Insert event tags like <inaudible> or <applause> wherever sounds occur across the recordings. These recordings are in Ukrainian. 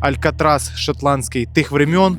Алькатрас шотландський тих времен.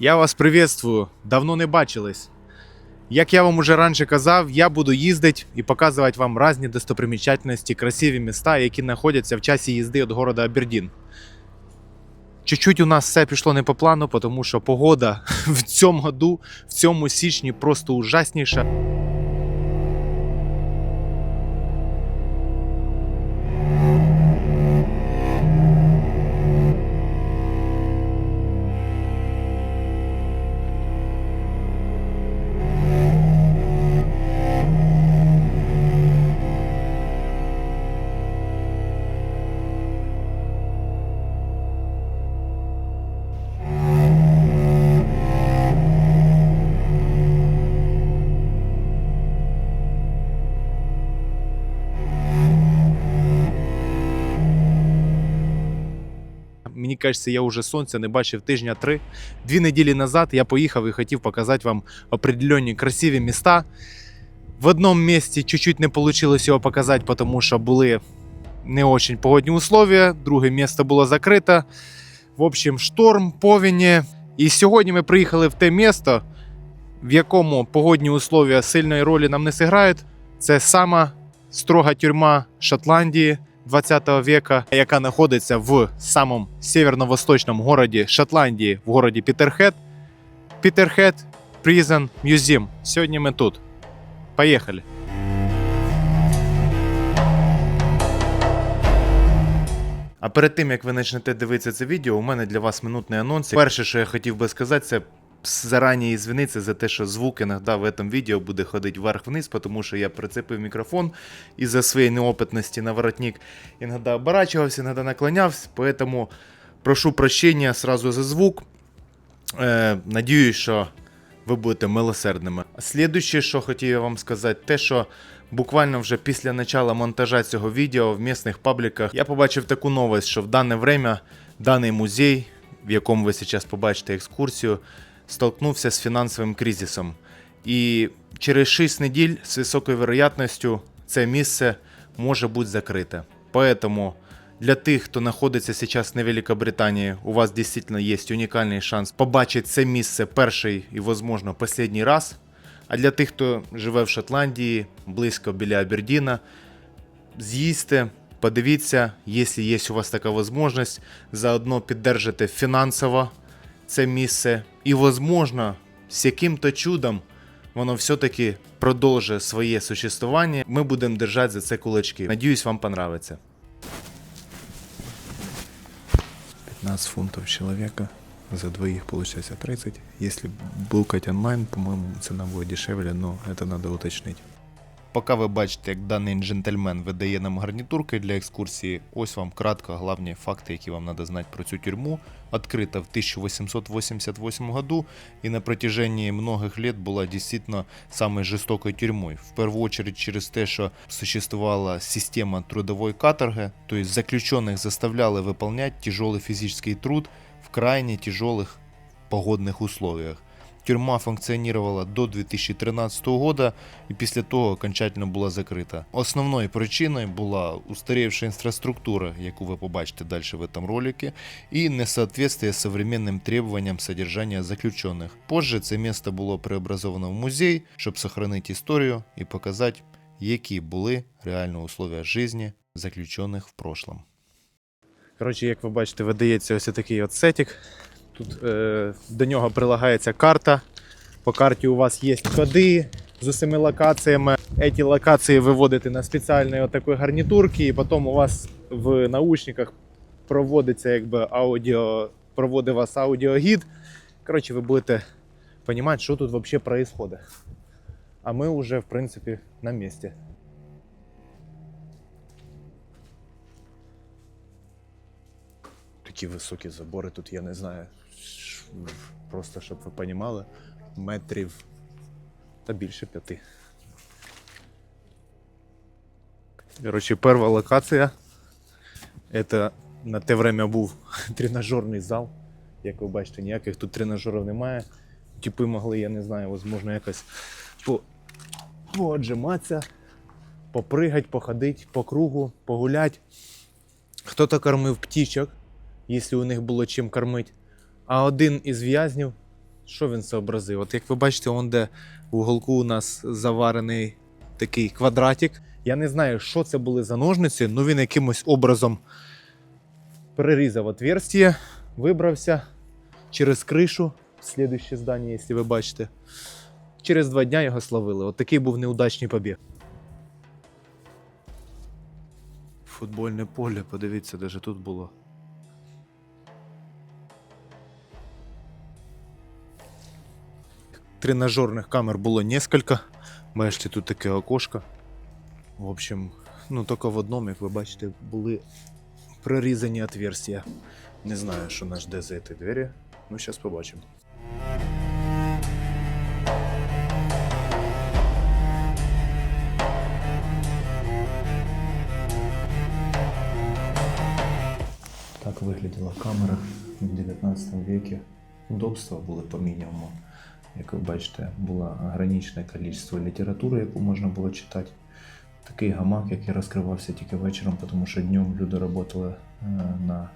Я вас приветствую. Давно не бачились. Як я вам уже раніше казав, я буду їздити і показувати вам різні достопримічательності, красиві міста, які знаходяться в часі їзди від города Абердін. Чуть-чуть у нас все пішло не по плану, тому що погода <laughs> в цьому году, в цьому січні просто ужасніша. Кажеться, я вже сонця не бачив тижня три. Дві неділі назад я поїхав і хотів показати вам определенні красиві міста. В одному місці чуть-чуть не вийшло його показати, тому що були не очень погодні условия. Друге місце було закрите. В общем, шторм, повені. І сьогодні ми приїхали в те місто, в якому погодні условия сильної ролі нам не зіграють. Це сама строга тюрма Шотландії 20 века, яка знаходиться в самому северно-восточному городі Шотландії, в городі Пітерхед. Пітерхед Prison Museum. Сьогодні ми тут. Поїхали. А перед тим як ви почнете дивитися це відео, у мене для вас минутний анонс. Перше, що я хотів би сказати, це зарані извинитися за те, що звук іноді в этом відео буде ходити вверх-вниз, тому що я прицепив мікрофон із-за своєї неопитності на воротник. Іноді оборачивався, іноді наклонявся, поэтому прошу прощения сразу за звук. Е, надіюсь, що ви будете милосердними. Слідуюче, що хотів я вам сказати, те, що буквально вже після начала монтажа цього відео в місних пабліках я побачив таку новость, що в дане время даний музей, в якому ви зараз побачите екскурсію, столкнувся з фінансовим кризисом. І через 6 неділь з високою вероятністю це місце може бути закрите. Поэтому для тих, хто знаходиться зараз на Великобританії, у вас дійсно є унікальний шанс побачити це місце перший і, можливо, останній раз. А для тих, хто живе в Шотландії, близько біля Абердіна, з'їсти, подивіться, якщо є у вас така можливість, заодно піддержите фінансово це місце. І, возможно, з яким-то чудом воно все-таки продовжує своє существування. Ми будемо держати за це кулачки. Надіюсь, вам понравиться. 15 фунтов человека. За двоих получается 30. Если булкать онлайн, по-моему, цена будет дешевле, но это надо уточнить. Поки ви бачите, як даний джентльмен видає нам гарнітурки для екскурсії, ось вам кратко головні факти, які вам треба знати про цю тюрму. Открыта в 1888 году и на протяжении многих лет была действительно самой жестокой тюрьмой. В первую очередь через те, що существувала система трудовой каторги, то есть заключенных заставляли выполнять тяжелый физический труд в крайне тяжелых погодных условиях. Тюрма функціонувала до 2013 года і після того окончательно була закрита. Основною причиною була устарівша інфраструктура, яку ви побачите далі в этом ролике, і несоответствие современним требованиям содержания заключенных. Позже це місто було преобразовано в музей, щоб сохранити історію і показати, які були реальні условия життя заключених в прошлом. Коротше, як ви бачите, видається ось такий от сетик. Тут е, до нього прилагається карта. По карті у вас є ходи з усіми локаціями. Ці локації виводите на спеціальні отакої гарнітурки, і потім у вас в наушниках проводиться якби аудіо, проводить вас аудіогід. Коротше, ви будете розуміти, що тут взагалі відбувається. А ми вже, в принципі, на місці. Такі високі забори тут, я не знаю. Просто щоб ви розуміли. метрів та більше п'яти. Коротше, перша локація. Це на те время був <laughs> тренажерний зал. Як ви бачите, ніяких тут тренажерів немає. Типи могли, я не знаю, можливо, якось по... поотжиматися, попригати, походити по кругу, погуляти. Хто-то кормив птічок, якщо у них було чим кормити. А один із в'язнів, що він зобразив? От як ви бачите, он де в уголку у нас заварений такий квадратик. Я не знаю, що це були за ножниці, але він якимось образом перерізав отверстие, вибрався через кришу слідуще здання, якщо ви бачите. Через два дня його словили. От такий був неудачний побіг. Футбольне поле, подивіться, де ж тут було. Тренажерних камер було несколько. Бачите, тут таке окошко. В общем, ну тільки в одному, як ви бачите, були прорізані отверстия. Не знаю, що нас жде за ці двері. Ну, зараз побачимо. Так вигляділа камера в 19 веке. Удобства були по мінімуму. Як ви бачите, було ограничене кількість літератури, яку можна було читати. Такий гамак, який розкривався тільки вечором, тому що днем люди працювали е, на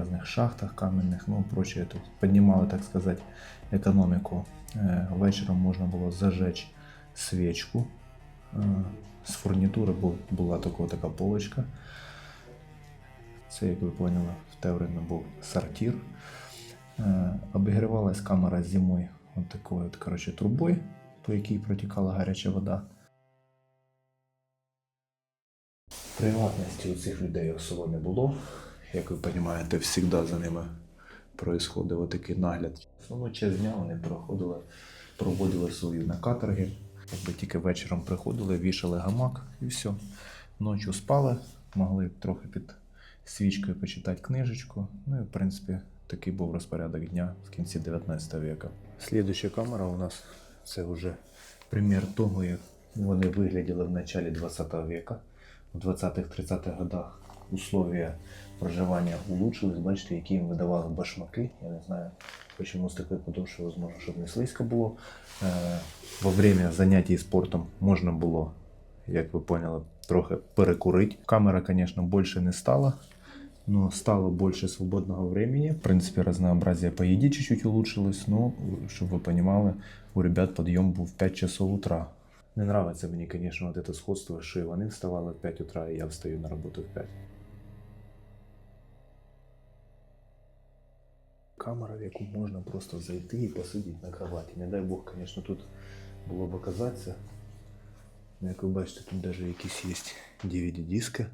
різних шахтах каменних, ну прочее. Тут піднімали, так сказати, економіку. Е, Вечором можна було зажечь свічку. Е, З фурнітури бу- була така, така полочка. Це, як ви поняли, в те був сортир. Обігрівалась камера зимою от такою от, коротше, трубою, по якій протікала гаряча вода. Приватності у цих людей особо не було. Як ви розумієте, завжди за ними происходив такий нагляд. Основну час дня вони проходили, проводили свої на каторги. Якби тільки вечором приходили, вішали гамак і все. Ночі спали, могли трохи під свічкою почитати книжечку. Ну і в принципі такий був розпорядок дня в кінці 19 века. Слідуща камера у нас це вже примір того, як вони вигляділи в началі 20 века. В 20-30-х годах условия проживання улучшились. Бачите, які їм видавали башмаки. Я не знаю, чому з такою подовшою, можливо, щоб не слизько було. Е, во время заняття спортом можна було, як ви поняли, трохи перекурити. Камера, звісно, більше не стала Но стало больше свободного времени. В принципе, разнообразие по еде чуть-чуть улучшилось. Но, чтобы вы понимали, у ребят подъем был в 5 часов утра. Не нравится мне, конечно, вот это сходство, что и вони вставали в 5 утра, и я встаю на работу в 5. Камера, в яку можна просто зайти і посидіти на кроваті. Не дай Бог, конечно, тут було б оказатися. Ну, Як ви бачите, тут навіть якісь є DVD-диски.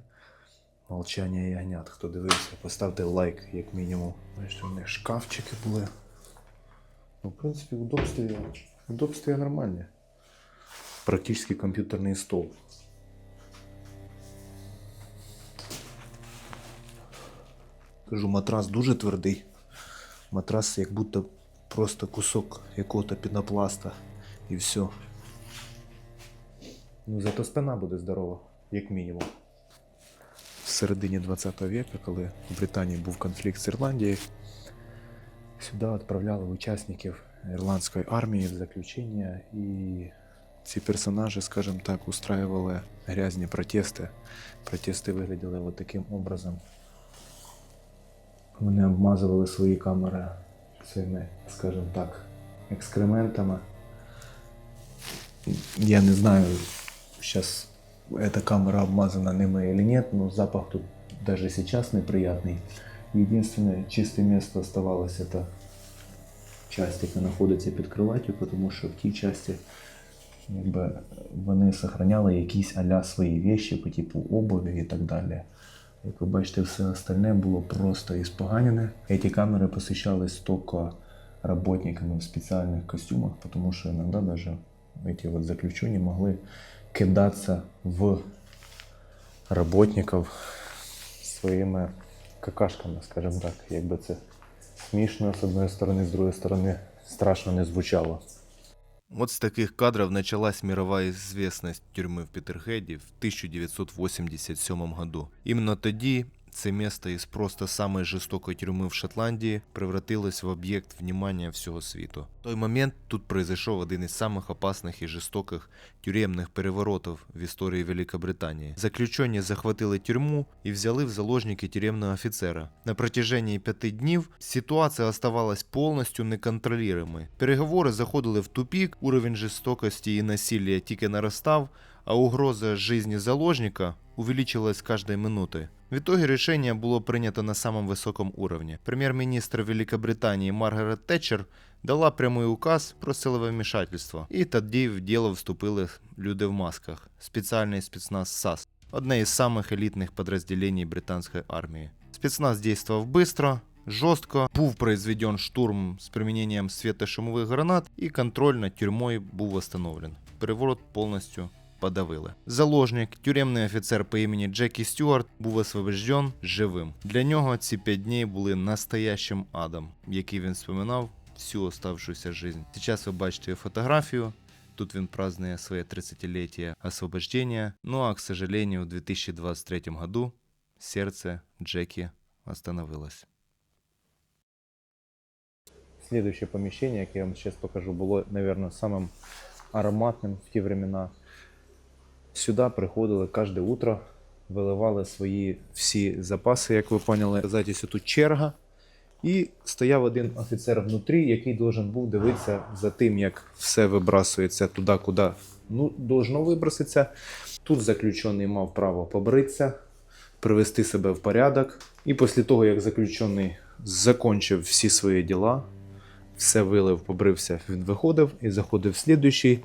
Молчання ягнят. Хто дивився, поставте лайк, як мінімум. Бачите, у них шкафчики були. Ну, в принципі, удобствие нормальне. Практически комп'ютерний стол. Кажу, матрас дуже твердий. Матрас як будто просто кусок якого-то пінопласта і все. Ну, зато спина буде здорова, як мінімум. Середині 20 века, коли в Британії був конфлікт з Ірландією, сюди відправляли учасників ірландської армії в заключення, і ці персонажі, скажімо так, устраивали грязні протести. Протести виглядали от таким образом. Вони обмазували свої камери цими, скажімо так, екскрементами. Я не знаю, сейчас эта камера обмазана ними или нет, но запах тут даже сейчас неприятный. Единственное чистое место оставалось это часть, яка знаходиться під кроваттю, тому що в тій часті якби, вони сохраняли якісь аля свої вещи по типу обуві і так далі. Як ви бачите, все остальне було просто іспоганене. Эти камери посещались тільки работниками в спеціальних костюмах, тому що іноді даже эти вот заключені могли кидатися в работників своїми какашками, скажімо так, якби це смішно з одної сторони, з другої сторони страшно не звучало. Вот с таких кадров началась мировая известность тюрьмы в Петергеде в 1987 году. Именно тоді це место із просто самої жорстокої тюрми в Шотландії превратилось в об'єкт внимання всього світу. В той момент тут произошел один із самих опасних і жорстоких тюремних переворотів в історії Великобританії. Заключені захватили тюрму і взяли в заложники тюремного офіцера. На протяжении п'яти днів ситуація оставалась повністю неконтролюємою. Переговори заходили в тупік, уровень жорстокості і насилля тільки наростав, а угроза жизни заложника увеличилась каждой минутой. В итоге решение было принято на самом высоком уровне. Премьер-министр Великобритании Маргарет Тетчер дала прямий указ про силове вмішательство. І тоді в діло вступили люди в масках, спеціальний спецназ САС, одне із самих елітних підрозділень британської армії. Спецназ действовал быстро, жорстко, був произведен штурм з применением светошумових гранат, і контроль над тюрмою був восстановлен. Переворот повністю подавили. Заложник, тюремний офіцер по імені Джекі Стюарт, був освобожден живим. Для нього ці п'ять днів були настоящим адом, який він споминав всю оставшуюся жизнь. Сейчас ви бачите фотографію. Тут він празднує своє 30-летие освобождения. Ну а, к сожалению, в 2023 году серце Джекі остановилось. Следующее помещение, яке я вам сейчас покажу, було, наверное, самым ароматним в ті времена. Сюди приходили кожне утро, виливали свої всі запаси, як ви поняли. Казатися тут черга. І стояв один офіцер внутрі, який должен був дивитися за тим, як все вибрасується туди, куди ну, должно виброситися. Тут заключений мав право побритися, привести себе в порядок. І після того, як заключений закончив всі свої діла, все вилив, побрився, він виходив і заходив слідуючий.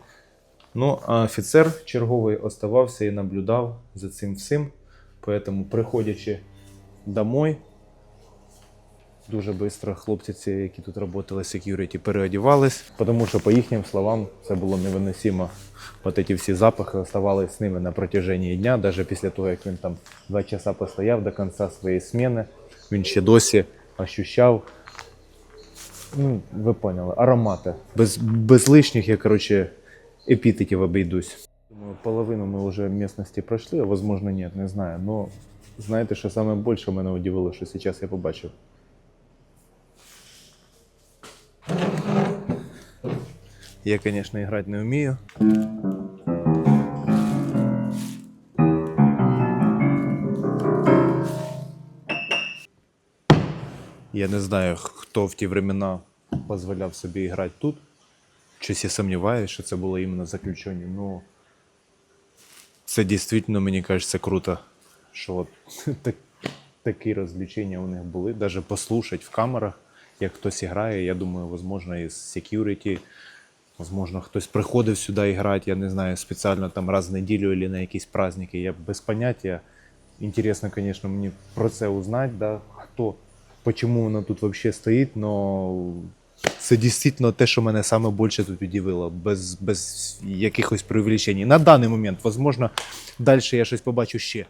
Ну, а офіцер черговий оставався і наблюдав за цим всім. Поэтому, приходячи домой, дуже швидко хлопці, ці, які тут працювали security, переодівались, тому що, по їхнім словам, це було невиносимо. От ці всі запахи оставались з ними на протяженні дня, навіть після того, як він там два часа постояв до кінця своєї зміни, він ще досі ощущав ну, ви поняли, аромати. Без, без лишніх я, короче, епітетів обійдусь. Думаю, половину ми вже місцевості пройшли, а возможно, ні, не знаю. Но знаєте, що саме більше мене удивило, що зараз я побачив. Я, конечно, грати не вмію. Я не знаю, хто в ті времена дозволяв собі грати тут. Щось я сумніваюся, що це було іменно заключення. Ну, це дійсно, мені кажеться, круто, що от <laughs> так, такі розвлечення у них були. Даже послушать в камерах, як хтось грає. Я думаю, возможно, із security, возможно, хтось приходив сюди грати, я не знаю, спеціально там раз в неділю або на якісь праздники. Я без поняття. Інтересно, звісно, мені про це узнати, да, хто, чому воно тут взагалі стоїть, но це дійсно те, що мене саме більше тут удивило, без, без якихось привлечень. На даний момент, возможно, далі я щось побачу ще.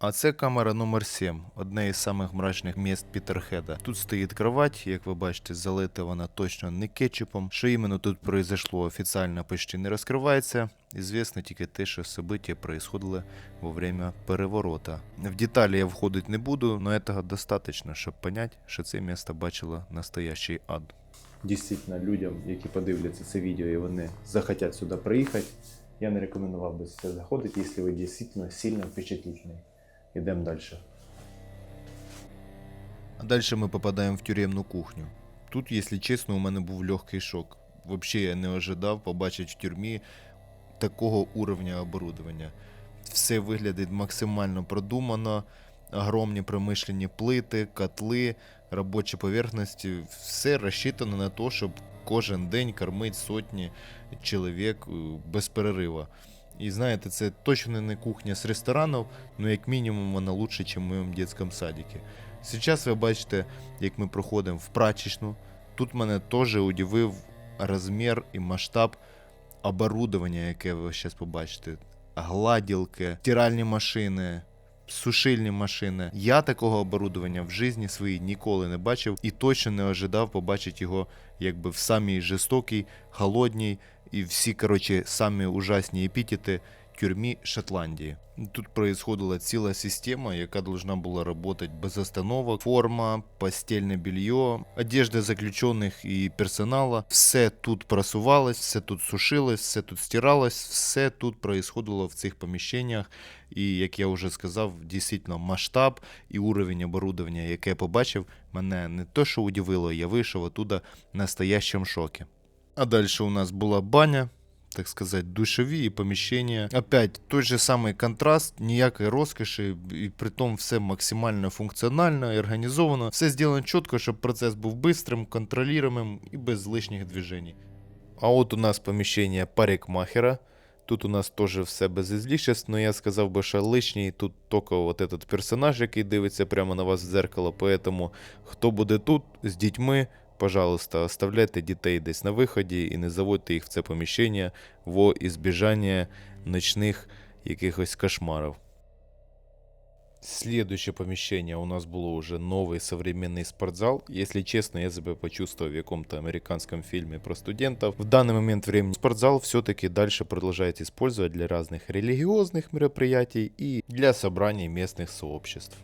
А це камера номер 7, одне із самих мрачних міст Пітерхеда. Тут стоїть кровать, як ви бачите, залита вона точно не кетчупом. Що іменно тут произошло, офіційно почти не розкривається. Ізвісно тільки те, що события происходили во время переворота. В деталі я входити не буду, но этого достаточно, щоб понять, що це місто бачило настоящий ад. Дійсно, людям, які подивляться це відео і вони захотять сюди приїхати, я не рекомендував би сюди заходити, якщо ви дійсно сильно впечатлительний. Йдемо далі. А дальше ми попадаємо в тюремну кухню. Тут, якщо чесно, у мене був легкий шок. Взагалі я не ожидав побачити в тюрмі такого уровня оборудовання. Все виглядить максимально продумано, огромні промишлені плити, котли, робочі поверхності. Все розчитано на те, щоб кожен день кормити сотні чоловік е, без перерива. І знаєте, це точно не кухня з ресторанів, але як мінімум вона лучше, ніж в моєму дитячому садику. Зараз ви бачите, як ми проходимо в прачечну. Тут мене теж удивив розмір і масштаб оборудовання, яке ви зараз побачите. Гладілки, стиральні машини, сушильні машини. Я такого оборудовання в житті своїй ніколи не бачив і точно не ожидав побачити його якби в самій жорстокій, холодній і всі, коротше, самі ужасні епітети тюрмі Шотландії. Тут происходила ціла система, яка должна була работать без остановок. Форма, постельне белье, одежда заключених і персонала. Все тут просувалось, все тут сушилось, все тут стиралось, все тут происходило в цих поміщеннях. І як я вже сказав, дійсно масштаб і уровень оборудовання, яке я побачив, мене не то, що удивило, я вийшов оттуда в шокі. А далі у нас була баня, так сказать, душові поміщення. Опять той же самий контраст, ніякої розкоші, і при тому все максимально функціонально і організовано. Все зроблено чітко, щоб процес був бистрим, контролюємим і без лишніх движень. А от у нас поміщення парикмахера. Тут у нас теж все без ізлішеств, но я сказав би, ще лишній тут тільки от этот персонаж, який дивиться прямо на вас в зеркало. Поэтому хто буде тут з дітьми, пожалуйста, оставляйте дітей десь на виході і не заводьте їх в це поміщення во ізбіжання ночних якихось кошмарів. Следующее помещение у нас было уже новый современный спортзал. Если честно, я себя почувствовал в каком-то американском фильме про студентов. В данный момент времени спортзал все-таки дальше продолжает использовать для разных религиозных мероприятий и для собраний местных сообществ.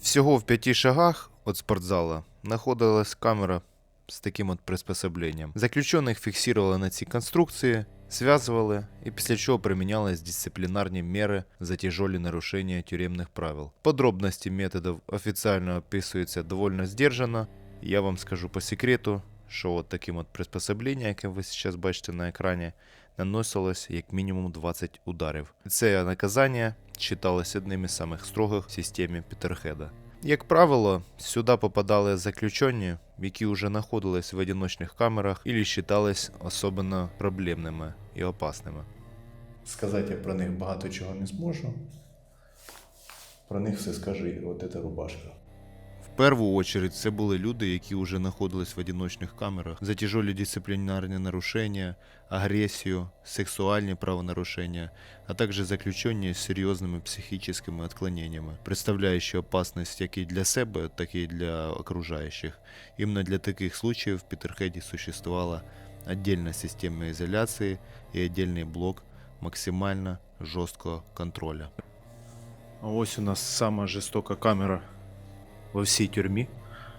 Всього в п'яти шагах від спортзала знаходилась камера з таким от приспособленням. Заключених фіксували на цій конструкції, связывали і після чого примінялись дисциплінарні міри за тяжелі нарушення тюремних правил. Подробності методів офіційно описуються довольно здержано. Я вам скажу по секрету, що от таким от приспособленням, яке ви зараз бачите на екрані, наносилось як мінімум 20 ударів. Це наказання вважалось одним із самих строгих в системі Пітерхеда. Як правило, сюди попадали заключені, які вже знаходились в одиночних камерах і вважалися особливо проблемними і опасними. Сказати я про них багато чого не зможу. Про них все скаже от ця рубашка. В першу очередь це були люди, які вже знаходились в одиночних камерах за тяжелі дисциплінарні нарушення, агресію, сексуальні правонарушення, а також заключені з серйозними психічними відклоненнями, представляючи опасність як і для себе, так і для окружаючих. Іменно для таких случаїв в Пітерхеді существувала отдельна система ізоляції і отдельний блок максимально жорсткого контролю. А ось у нас сама жорстока камера во всій тюрмі.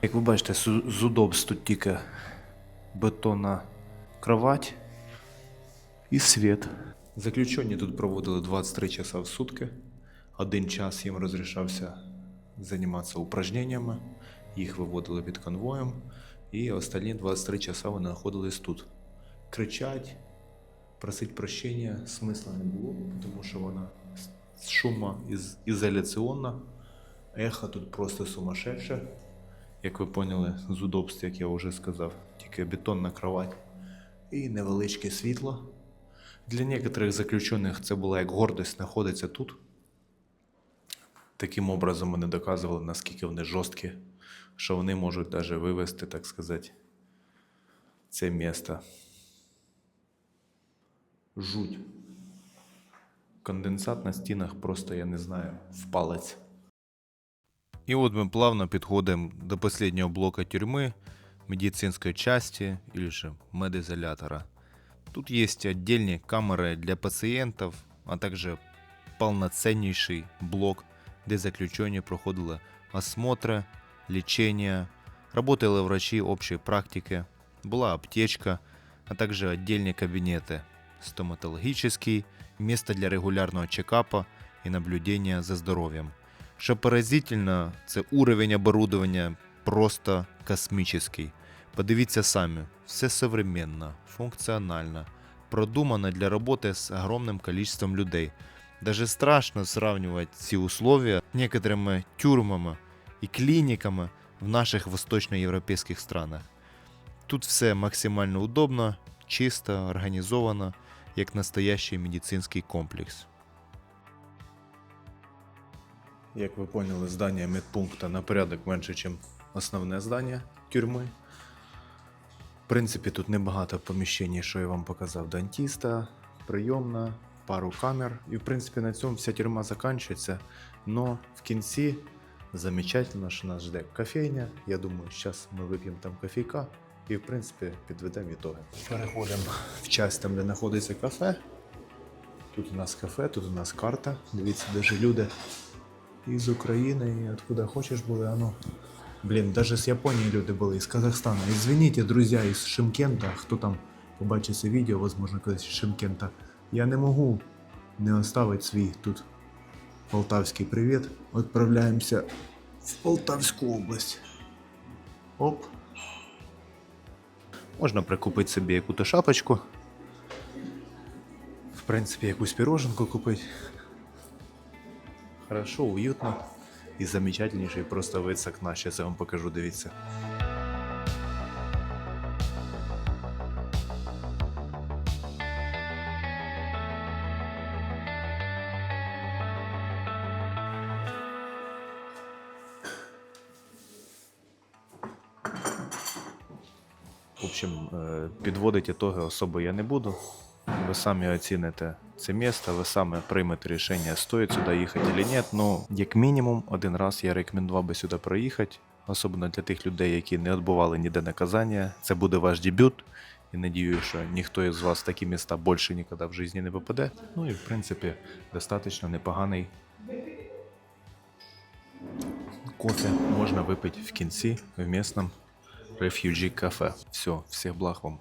Як ви бачите, з удобств тут тільки бетонна кровать і світ. Заключені тут проводили 23 часа в сутки. Один час їм розрішався займатися упражненнями, їх виводили під конвоєм, і останні 23 часа вони знаходились тут. Кричать, просить прощення смисла не було, тому що вона шума із, ізоляційна. Ехо тут просто сумасшедше. Як ви поняли, з удобств, як я вже сказав, тільки бетонна кровать і невеличке світло. Для некоторих заключених це була як гордость знаходиться тут. Таким образом вони доказували, наскільки вони жорсткі, що вони можуть навіть вивести, так сказати, це місто. Жуть. Конденсат на стінах просто, я не знаю, в палець. І от ми плавно підходимо до останнього блока тюрми, медицинської части или же медизолятора. Тут есть отдельные камеры для пациентов, а также полноценнейший блок, де заключені проходили осмотри, лечение, работали врачи общей практики, была аптечка, а также отдельные кабинеты, стоматологический, место для регулярного чекапа и наблюдения за здоровьем. Що поразительно, це уровень оборудования просто космический. Подивіться самі, все современно, функціонально, продумано для роботи з огромним количеством людей. Даже страшно сравнивать ці условия з некоторыми тюрмами і клініками в наших восточноєвропейських странах. Тут все максимально удобно, чисто, організовано, як настоящий медицинський комплекс. Як ви поняли, здання медпункту на порядок менше, ніж основне здання тюрми. В принципі, тут небагато поміщень, що я вам показав. Дантіста, прийомна, пару камер. І в принципі на цьому вся тюрма закінчується. Но в кінці замечательно, що нас жде кофейня. Я думаю, зараз ми вип'ємо там кофейка і, в принципі, підведемо ітоги. Переходимо в часть там, де знаходиться кафе. Тут у нас кафе, тут у нас карта. Дивіться, де ж люди із України, і откуда хочеш були, а ну. Блін, даже з Японії люди були, із Казахстана. Извините, друзі, із Шимкента, хто там побачить це відео, возможно, колись з Шимкента. Я не можу не оставити свій тут полтавський привіт. Відправляємося в Полтавську область. Оп. Можна прикупити собі яку-то шапочку. В принципі, якусь піроженку купити. Хорошо, уютно. І замечательніший просто вид з окна. Зараз я вам покажу, дивіться. В общем, е, підводити ітоги особо я не буду. Ви самі оціните це місто, ви самі приймете рішення, стоїть сюди їхати чи ні. Ну, як мінімум, один раз я рекомендував би сюди проїхати, особливо для тих людей, які не відбували ніде наказання. Це буде ваш дебют. І надію, що ніхто із вас в такі міста більше ніколи в житті не попаде. Ну і в принципі, достатньо непоганий кофе можна випити в кінці в місцевому Refugee кафе. Все, всех благ вам.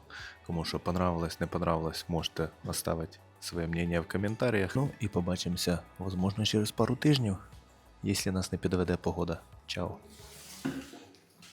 Кому що понравилось, не понравилось, можете оставити своє мнение в коментарях. Ну і побачимося, возможно, через пару тижнів, якщо нас не підведе погода. Чао.